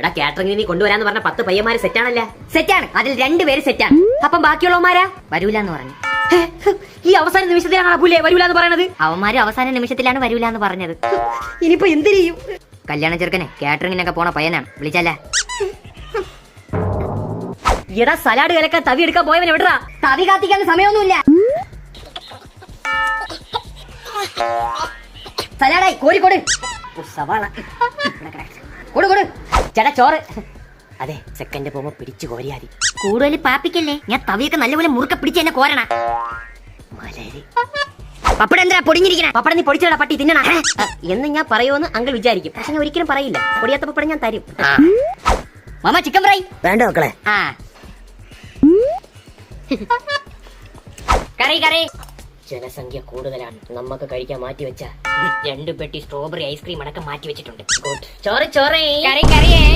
എടാ കാറ്ററിംഗിന് നീ കൊണ്ടുവരാന്ന് പറഞ്ഞ പത്ത് പയ്യന്മാര് സെറ്റാണല്ലേ സെറ്റാണ് അതിൽ രണ്ടുപേര് സെറ്റാണ് അപ്പം ബാക്കിയുള്ളവന്മാരാ? വരൂലെന്ന് പറഞ്ഞു. ഈ അവസാന നിമിഷത്തിലാണ് പുല്ലേ വരൂലെന്ന് പറയണത്? അവന്മാര് അവസാന നിമിഷത്തിലാണ് വരൂലെന്ന് പറഞ്ഞത്. ഇനിയിപ്പോ എന്ത് ചെയ്യും? കല്യാണ ചെറുക്കനെ കാറ്ററിങ്ങിനൊക്കെ പോണ പയ്യനാണ്. വിളിച്ചല്ലേ എടാ സലാഡ് കലക്കാൻ തവി എടുക്കാൻ പോയവൻ എവിടാ തവി കാത്തിക്കാൻ സമയമൊന്നുമില്ല. സലാഡായി കോരിക്കോട് സവാള. കൊടു കൊടു. ചേട്ടാ ചോറ്. അതെ സെക്കൻഡ് പോകുമ്പോ പിടിച്ചു കോരിയാതി കൂടുതൽ പാപ്പിക്കല്ലേ? ഞാൻ തവിയൊക്കെ നല്ലപോലെ മുറുക്ക പിടിച്ച് എന്നെ കോരണ. മലരി. പപ്പടം എന്തിനാ പൊടിഞ്ഞിരിക്കണേ? പപ്പടം നീ പൊടിച്ചോടാ പട്ടി തിന്നണ. എന്ന് ഞാൻ പറയുമെന്ന് അങ്കിൾ വിചാരിക്കും. പക്ഷെ ഞാൻ ഒരിക്കലും പറയില്ല. പൊടിയാത്ത പപ്പടം ഞാൻ തരും. മാമ ചിക്കൻ ഫ്രൈ വേണ്ട മക്കളെ. ആ. കറി കറി. ജനസംഖ്യ കൂടുതലാണ്. നമുക്ക് കഴിക്കാൻ മാറ്റി വെച്ച. രണ്ട് പെട്ടി സ്ട്രോബെറി ഐസ്ക്രീം അടക്കം മാറ്റി വെച്ചിട്ടുണ്ട്. ചോറ് ചോറ്. കറി കറിയേ.